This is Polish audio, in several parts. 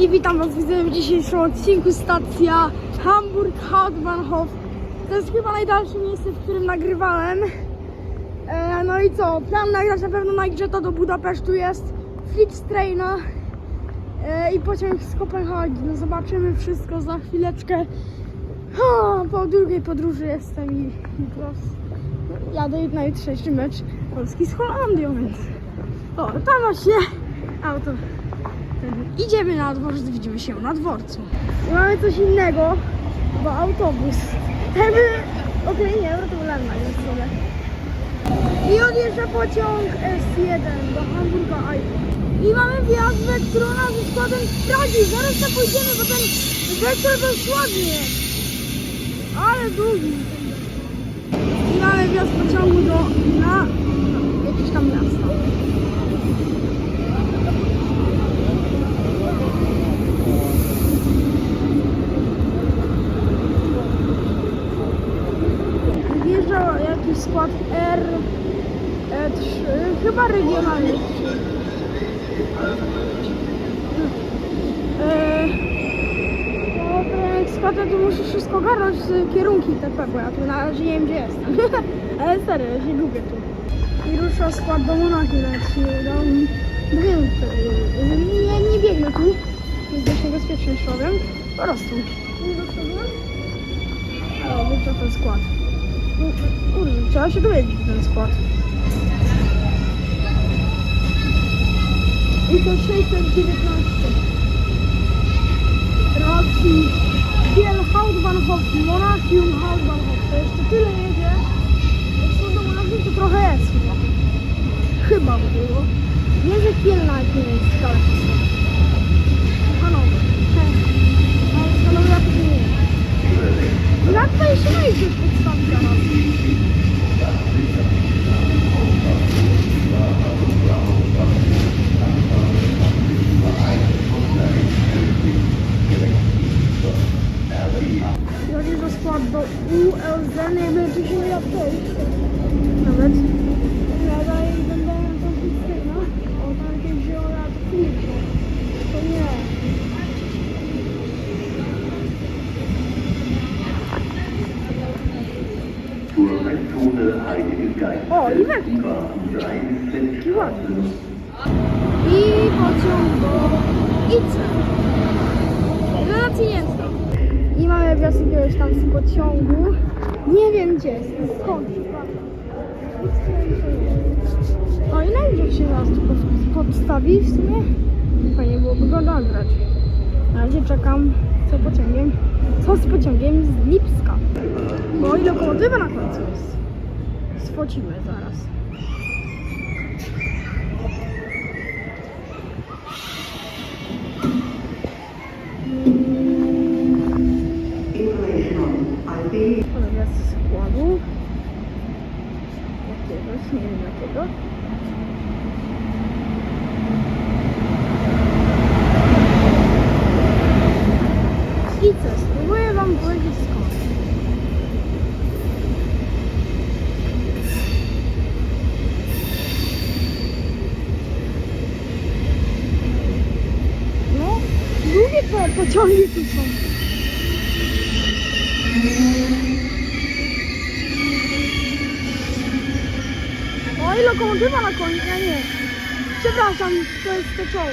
I witam Was w dzisiejszym odcinku stacja Hamburg Hauptbahnhof. To jest chyba najdalsze miejsce, w którym nagrywałem. E, no i co? Plan nagrać na pewno Jetta do Budapesztu jest Flixtraina e, i pociąg z Kopenhagi. No zobaczymy wszystko za chwileczkę. Po drugiej podróży jestem i, i teraz jadę na jutrzejszy mecz Polski z Holandią, więc o, tam właśnie auto Idziemy na dworzec, widzimy się na dworcu. I mamy coś innego, bo autobus. Jakby, okej, nie, no to Lena jest sobie. I odjeżdża pociąg S1 do Hamburga Eifel. I mamy wjazd Vectrona ze składem z Pragi. Zaraz tam pójdziemy, bo ten Vectron był ładnie. Ale długi. I mamy wjazd pociągu do, na jakieś tam miasto. Jakiś skład R E3, chyba regionalny. E, no, to muszę wszystko ogarnąć z kierunki TP, bo ja tu na razie nie wiem gdzie jestem. Ale serio, ja się lubię tu. I rusza skład do Monaki, nie udało mi. No wiem, e, nie, nie biegnę tu. Jest dość niebezpiecznym szowem. Po prostu. Nie dostałem? O, ten skład. No, Kurde, trzeba się dowiedzieć ten skład. I to 619. Rosji. Kiel Hauptbahnhof, Monachium Hauptbahnhof. To jeszcze tyle jedzie. Są do Monachium to trochę jest chyba. Chyba by było. Nie, że Kiel nawet nie jest daleko stąd. Hanowy. Ale z Hanowy ja to nie wiem. Jak to jeszcze najpierw podstawi teraz? Jeżeli do skład do ULZ, nie wiem czy się nie da przejść. Nawet. Ja dalej będę tam Fitzgerna. O, tam jakieś zielone, a to Philipsa. To nie. Zur Westzone Heilige Geist. O, i we Über drei ładnie. I pociąg do Ice. Znam. I mamy wjazd jakiegoś tam z pociągu. Nie wiem gdzie jest. Skąd? O, i najpierw się nas tu pod- podstawi w sumie. Fajnie byłoby go nagrać. Na razie czekam co pociągiem. Co z pociągiem z Lipska. Bo i lokomotywa na końcu jest. Sfocimy zaraz. Kolega z składu. Jakiegoś, nie wiem jakiego. I co, spróbuję wam powiedzieć skąd. No, długie po pociągi tu są. O, i lokomotywa na końcu, ja nie. Przepraszam, to jest to czoło.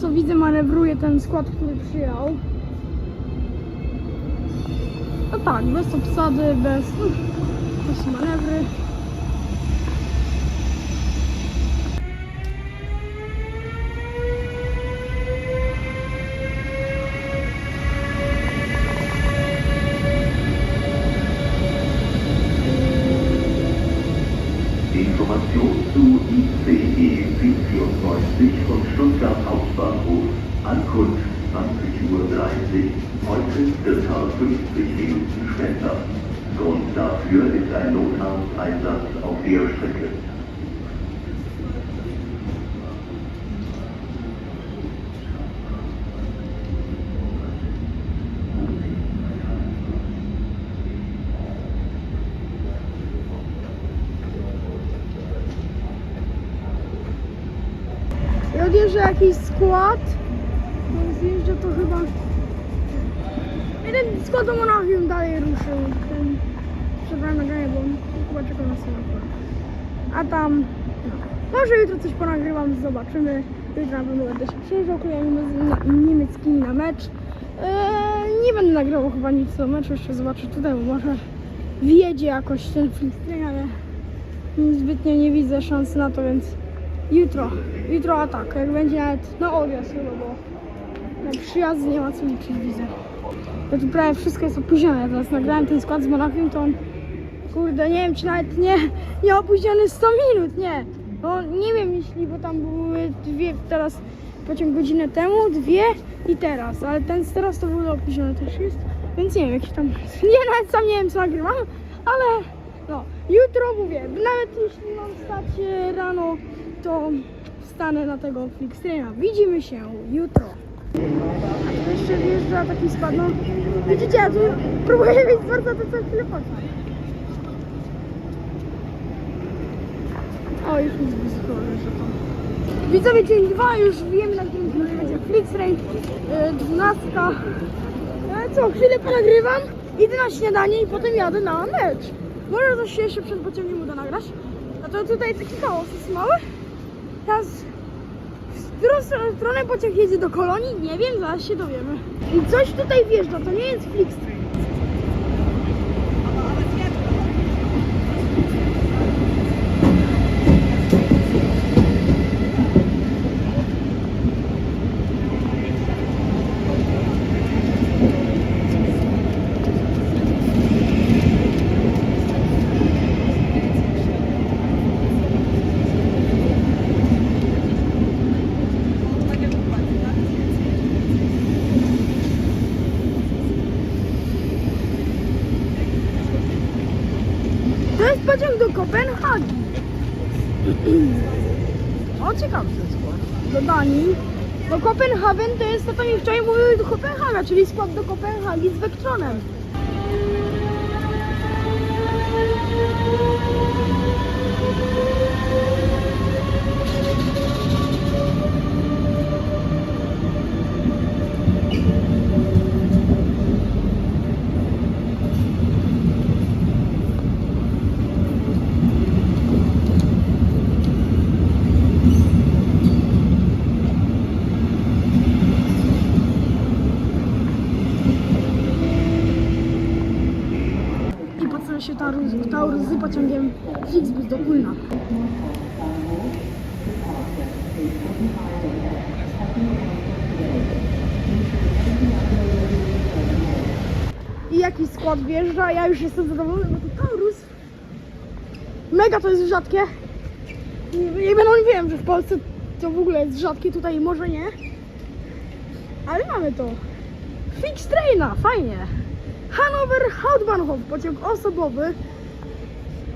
Co widzę manewruje ten skład, który przyjechał. No tak, bez obsady, bez, bez manewry. Information zu ICE 94 von Stuttgart Hauptbahnhof. Ankunft 20.30 Uhr. Heute circa 50 Minuten später. Grund dafür ist ein Notarzteinsatz auf der Strecke. I odjeżdża jakiś skład. No zjeżdża to chyba... Jeden skład do Monachium dalej ruszył. Ten nagranie, bo chyba czekał na semafor. A tam... Może jutro coś ponagrywam, zobaczymy. Jutro na pewno będę się przyjeżdżał kolejnymi niemieckimi na mecz. Eee, nie będę nagrywał chyba nic do meczu, jeszcze zobaczę tutaj, bo może wjedzie jakoś ten filtry, ale zbytnio nie widzę szansy na to, więc jutro, jutro atak, jak będzie nawet na odjazd chyba, bo na przyjazd nie ma co liczyć, widzę. Bo tu prawie wszystko jest opóźnione, teraz nagrałem ten skład z Monachium, to on, kurde, nie wiem czy nawet nie, nie opóźniony 100 minut, nie. No nie wiem, jeśli, bo tam były dwie, teraz pociąg godzinę temu, dwie i teraz, ale ten teraz to ogóle opóźniony też jest, więc nie wiem, jakiś tam, nie, nawet sam nie wiem co nagrywam, ale no, jutro mówię, nawet jeśli mam stać e, rano, to wstanę na tego Flixtraina. Widzimy się jutro. A tu jeszcze wjeżdża taki skład, no widzicie, ja tu próbuję mieć bardzo to co chwilę. O, już mi zblisko leży to. Widzowie, dzień dwa, już wiemy na którym dniu będzie Flixtrain, e, 12. E, co, chwilę ponagrywam, idę na śniadanie i potem jadę na mecz. Może coś się jeszcze przed pociągiem uda nagrać. A to tutaj taki chaos jest mały. Teraz w którą stronę- pociąg jedzie do kolonii? Nie wiem, zaraz się dowiemy. I coś tutaj wjeżdża, to nie jest Flixtrain. To jest pociąg do Kopenhagi. O, ciekawy ten skład. Do Danii. Do Kopenhagen to jest, to mi wczoraj mówiły do Kopenhaga, czyli skład do Kopenhagi z Vectronem. I patrzę się Taurus, Taurus z pociągiem Flixbus do Kulna. I jakiś skład wjeżdża, ja już jestem zadowolony, bo to Taurus. Mega to jest rzadkie. Nie będą wiem, że w Polsce to w ogóle jest rzadkie, tutaj może nie. Ale mamy to. Fix traina, fajnie. Hanover Hauptbahnhof, pociąg osobowy.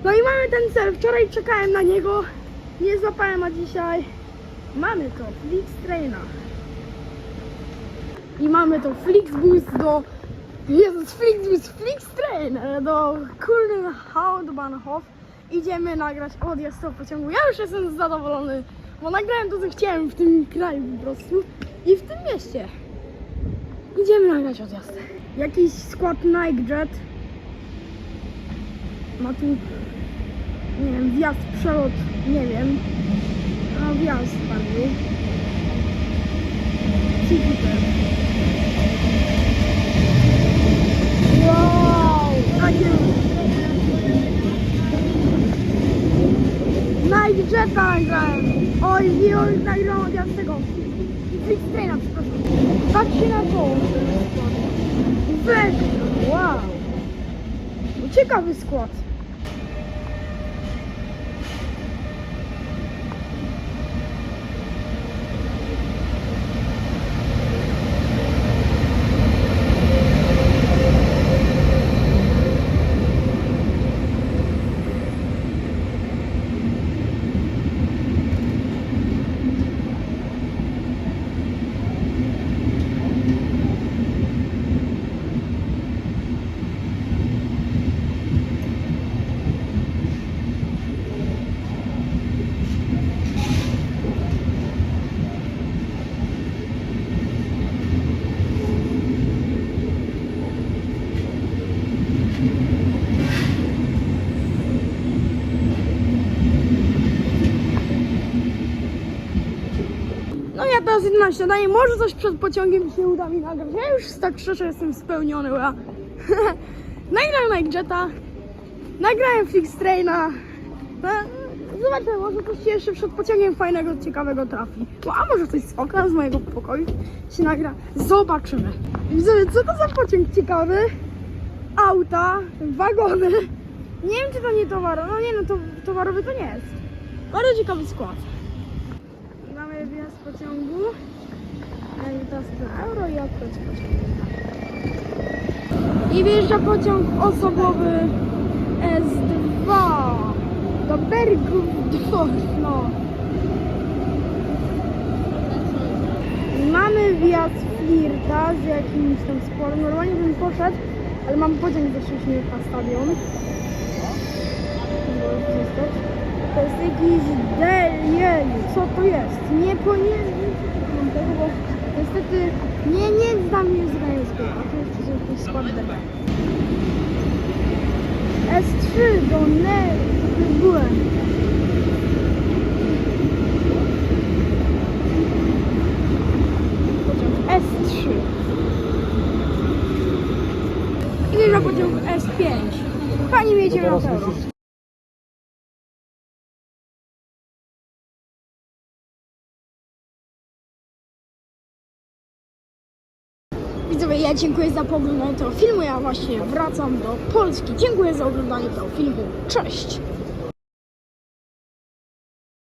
No i mamy ten cel. Wczoraj czekałem na niego, nie złapałem, a dzisiaj mamy to. Flix Traina. I mamy to Flixbus do... Jezus, Flixbus, Flix Train e, do Kuln Hauptbahnhof. Idziemy nagrać odjazd do pociągu. Ja już jestem zadowolony, bo nagrałem to, co chciałem w tym kraju po prostu i w tym mieście. Idziemy nagrać odjazd. Jakiś skład Nike Jet. Ma tu, nie wiem, wjazd, przelot, nie wiem. A wjazd bardziej. Cichuter. Wow! Takie... Nike Jeta nagrałem. Oj, i oj, nagrałem odjazd tego. Flix Traina, przepraszam. Patrzcie na to. Vector, wow. Ciekawy skład. Na śniadanie, może coś przed pociągiem się uda mi nagrać. Ja już tak szczerze jestem spełniony, ja. Nagrałem Nike Jetta, nagrałem Fix Traina. No, Zobaczmy, może coś jeszcze przed pociągiem fajnego, ciekawego trafi. No, a może coś z okna z mojego pokoju się nagra. Zobaczymy. Widzowie, co to za pociąg ciekawy? Auta, wagony. Nie wiem, czy to nie towarowy. No nie, no to towarowy to nie jest. Bardzo ciekawy skład. Pociągu. E, Teraz na euro i odkryć pociągu. I wjeżdża pociąg osobowy S2 do Bergów no. Mamy wjazd flirta z jakimś tam sporem. Normalnie bym poszedł, ale mam pociąg za 6 minut na stadion. Jakiś del, jeju, co to jest? Nie powinienem tego, bo niestety nie, nie znam niemieckiego, a to jest jakiś skład del. S3 do ne... byłem. Pociąg S3. I wjeżdża pociąg S5. Pani miejcie na dziękuję za oglądanie tego filmu. Ja właśnie wracam do Polski. Dziękuję za oglądanie tego filmu. Cześć!